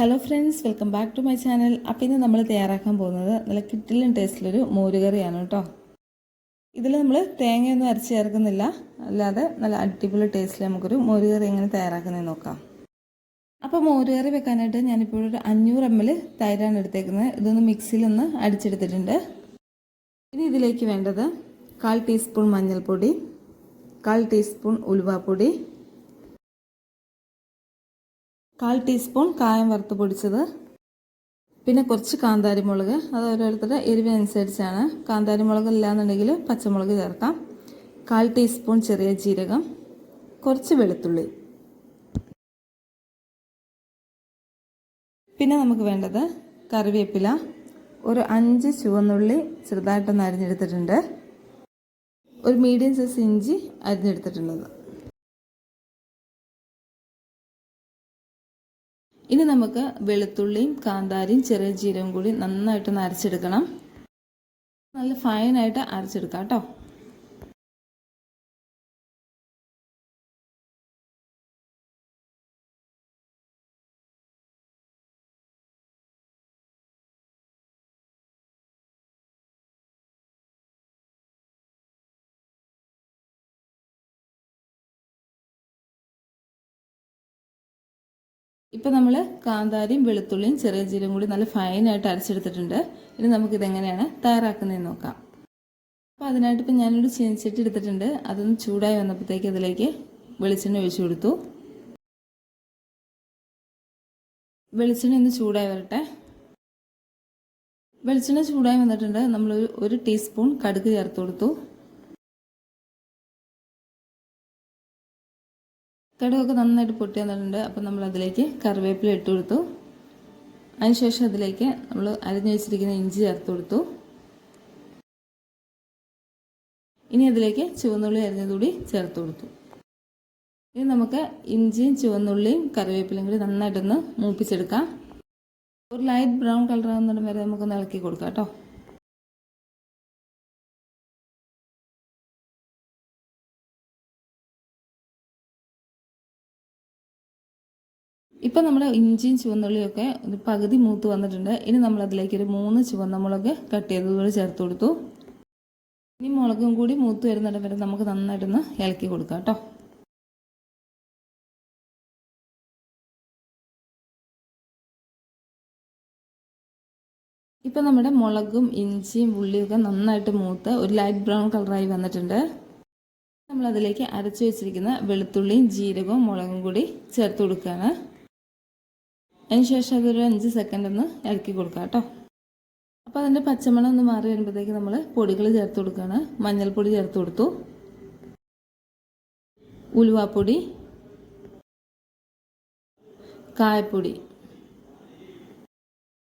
Hello friends welcome back to my channel അപ്പോൾ ഇന്ന് നമ്മൾ തയ്യാറാക്കാൻ പോകുന്നത് നല്ല കിട്ടിലും ടേസ്റ്റിലൊരു മോരുകറിയാണ് കേട്ടോ. ഇതിൽ നമ്മൾ തേങ്ങയൊന്നും അരച്ച് ചേർക്കുന്നില്ല. അല്ലാതെ നല്ല അടിപൊളി ടേസ്റ്റിൽ നമുക്കൊരു മോരുകറി എങ്ങനെ തയ്യാറാക്കുന്നതെന്ന് നോക്കാം. അപ്പോൾ മോരുകറി വെക്കാനായിട്ട് ഞാനിപ്പോൾ ഒരു അഞ്ഞൂറ് എം എൽ തൈരാണ് എടുത്തേക്കുന്നത്. ഇതൊന്ന് മിക്സിയിലൊന്ന് അടിച്ചെടുത്തിട്ടുണ്ട്. ഇനി ഇതിലേക്ക് വേണ്ടത് കാൽ ടീസ്പൂൺ മഞ്ഞൾപ്പൊടി കാൽ ടീസ്പൂൺ ഉലുവാപ്പൊടി കാൽ ടീസ്പൂൺ കായം വറുത്ത് പൊടിച്ചത്. പിന്നെ കുറച്ച് കാന്താരി മുളക് അത് ഓരോരുത്തരുടെ എരിവിനനുസരിച്ചാണ് കാന്താരി മുളക് ഇല്ലാന്നുണ്ടെങ്കിൽ പച്ചമുളക് ചേർക്കാം. കാൽ ടീസ്പൂൺ ചെറിയ ജീരകം. കുറച്ച് വെളുത്തുള്ളി. പിന്നെ നമുക്ക് വേണ്ടത് കറിവേപ്പില. ഒരു അഞ്ച് ചുവന്നുള്ളി ചെറുതായിട്ടൊന്ന് അരിഞ്ഞെടുത്തിട്ടുണ്ട്. ഒരു മീഡിയം സൈസ് ഇഞ്ചി അരിഞ്ഞെടുത്തിട്ടുള്ളത്. ഇനി നമുക്ക് വെളുത്തുള്ളിയും കാന്താരിയും ചെറിയ ജീരകം കൂടി നന്നായിട്ടൊന്ന് അരച്ചെടുക്കണം. നല്ല ഫൈനായിട്ട് അരച്ചെടുക്കാം കേട്ടോ. ഇപ്പം നമ്മൾ കാന്താരിയും വെളുത്തുള്ളിയും ചെറിയ ജീരകം കൂടി നല്ല ഫൈനായിട്ട് അരച്ചെടുത്തിട്ടുണ്ട്. ഇനി നമുക്കിതെങ്ങനെയാണ് തയ്യാറാക്കുന്നതെന്ന് നോക്കാം. അപ്പോൾ അതിനായിട്ട് ഇപ്പം ഞാനൊരു ചീനച്ചട്ടി എടുത്തിട്ടുണ്ട്. അതൊന്ന് ചൂടായി വന്നപ്പോഴത്തേക്ക് അതിലേക്ക് വെളിച്ചെണ്ണ ഒഴിച്ചു കൊടുത്തു. വെളിച്ചെണ്ണ ഒന്ന് ചൂടായി വരട്ടെ. വെളിച്ചെണ്ണ ചൂടായി വന്നിട്ടുണ്ട്. നമ്മൾ ഒരു ടീസ്പൂൺ കടുക് ചേർത്ത് കൊടുത്തു. കടുകൊക്കെ നന്നായിട്ട് പൊട്ടി വന്നിട്ടുണ്ട്. അപ്പം നമ്മൾ അതിലേക്ക് കറിവേപ്പില ഇട്ട് കൊടുത്തു. അതിനുശേഷം അതിലേക്ക് നമ്മൾ അരിഞ്ഞു വെച്ചിരിക്കുന്ന ഇഞ്ചി ചേർത്ത് കൊടുത്തു. ഇനി അതിലേക്ക് ചുവന്നുള്ളി അരിഞ്ഞതുകൂടി ചേർത്ത് കൊടുത്തു. ഇനി നമുക്ക് ഇഞ്ചിയും ചുവന്നുള്ളിയും കറിവേപ്പിലയും കൂടി നന്നായിട്ടൊന്ന് മൂപ്പിച്ചെടുക്കാം. ഒരു ലൈറ്റ് ബ്രൗൺ കളർ ആകുന്നിടം വരെ നമുക്കൊന്ന് ഇളക്കി കൊടുക്കാം കേട്ടോ. ഇപ്പം നമ്മൾ ഇഞ്ചിയും ചുവന്നുള്ളിയൊക്കെ പകുതി മൂത്ത് വന്നിട്ടുണ്ട്. ഇനി നമ്മൾ അതിലേക്ക് ഒരു മൂന്ന് ചുവന്ന മുളക് കട്ട് ചെയ്തതുകൂടി ചേർത്ത് കൊടുത്തു. ഇനി മുളകും കൂടി മൂത്ത് വരുന്നിടം വരെ നമുക്ക് നന്നായിട്ടൊന്ന് ഇളക്കി കൊടുക്കാം കേട്ടോ. ഇപ്പം നമ്മുടെ മുളകും ഇഞ്ചിയും ഉള്ളിയൊക്കെ നന്നായിട്ട് മൂത്ത് ഒരു ലൈറ്റ് ബ്രൗൺ കളറായി വന്നിട്ടുണ്ട്. നമ്മളതിലേക്ക് അരച്ചു വെച്ചിരിക്കുന്ന വെളുത്തുള്ളിയും ജീരകവും മുളകും കൂടി ചേർത്ത് കൊടുക്കുകയാണ്. അതിനുശേഷം അതൊരു അഞ്ച് സെക്കൻഡ് ഒന്ന് ഇളക്കി കൊടുക്കാം കേട്ടോ. അപ്പോൾ അതിന്റെ പച്ചമണം ഒന്ന് മാറി വരുമ്പോഴത്തേക്ക് നമ്മൾ പൊടികൾ ചേർത്ത് കൊടുക്കുകയാണ് മഞ്ഞൾപ്പൊടി ചേർത്ത് കൊടുത്തു. ഉലുവാപ്പൊടി. കായപ്പൊടി.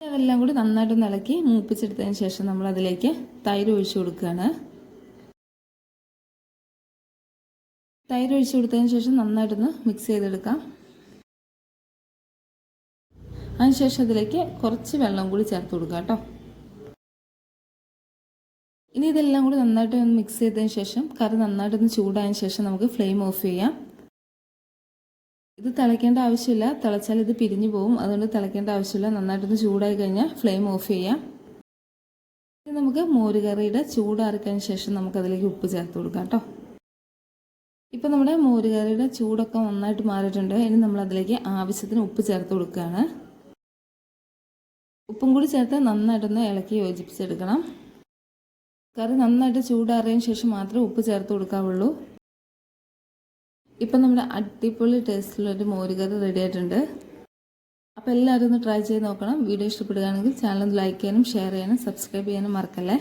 അതെല്ലാം കൂടി നന്നായിട്ടൊന്ന് ഇളക്കി മൂപ്പിച്ചെടുത്തതിന് ശേഷം നമ്മൾ അതിലേക്ക് തൈര് ഒഴിച്ചു കൊടുക്കുകയാണ് തൈര് ഒഴിച്ചു കൊടുത്തതിന് ശേഷം നന്നായിട്ടൊന്ന് മിക്സ് ചെയ്തെടുക്കാം. അതിനുശേഷം അതിലേക്ക് കുറച്ച് വെള്ളം കൂടി ചേർത്ത് കൊടുക്കുക കേട്ടോ. ഇനി ഇതെല്ലാം കൂടി നന്നായിട്ട് ഒന്ന് മിക്സ് ചെയ്തതിന് ശേഷം കറി നന്നായിട്ടൊന്ന് ചൂടായതിനു ശേഷം നമുക്ക് ഫ്ലെയിം ഓഫ് ചെയ്യാം. ഇത് തിളയ്ക്കേണ്ട ആവശ്യമില്ല. തിളച്ചാൽ ഇത് പിരിഞ്ഞു പോകും അതുകൊണ്ട് തിളയ്ക്കേണ്ട ആവശ്യമില്ല. നന്നായിട്ടൊന്ന് ചൂടായി കഴിഞ്ഞാൽ ഫ്ലെയിം ഓഫ് ചെയ്യാം. ഇനി നമുക്ക് മോരുകറിയുടെ ചൂടാറിക്കതിന് ശേഷം നമുക്ക് അതിലേക്ക് ഉപ്പ് ചേർത്ത് കൊടുക്കാം കേട്ടോ. ഇപ്പം നമ്മുടെ മോരുകറിയുടെ ചൂടൊക്കെ നന്നായിട്ട് മാറിയിട്ടുണ്ട്. ഇനി നമ്മളതിലേക്ക് ആവശ്യത്തിന് ഉപ്പ് ചേർത്ത് കൊടുക്കുകയാണ്. ഉപ്പും കൂടി ചേർത്ത് നന്നായിട്ടൊന്ന് ഇളക്കി യോജിപ്പിച്ചെടുക്കണം. കറി നന്നായിട്ട് ചൂടാറിയതിന് ശേഷം മാത്രമേ ഉപ്പ് ചേർത്ത് കൊടുക്കാവുള്ളൂ. ഇപ്പം നമ്മുടെ അടിപൊളി ടേസ്റ്റിലൊരു മോരുകറി റെഡി ആയിട്ടുണ്ട്. അപ്പോൾ എല്ലാവരും ഒന്ന് ട്രൈ ചെയ്ത് നോക്കണം. വീഡിയോ ഇഷ്ടപ്പെടുകയാണെങ്കിൽ ചാനൽ ഒന്ന് ലൈക്ക് ചെയ്യാനും ഷെയർ ചെയ്യാനും സബ്സ്ക്രൈബ് ചെയ്യാനും മറക്കല്ലേ?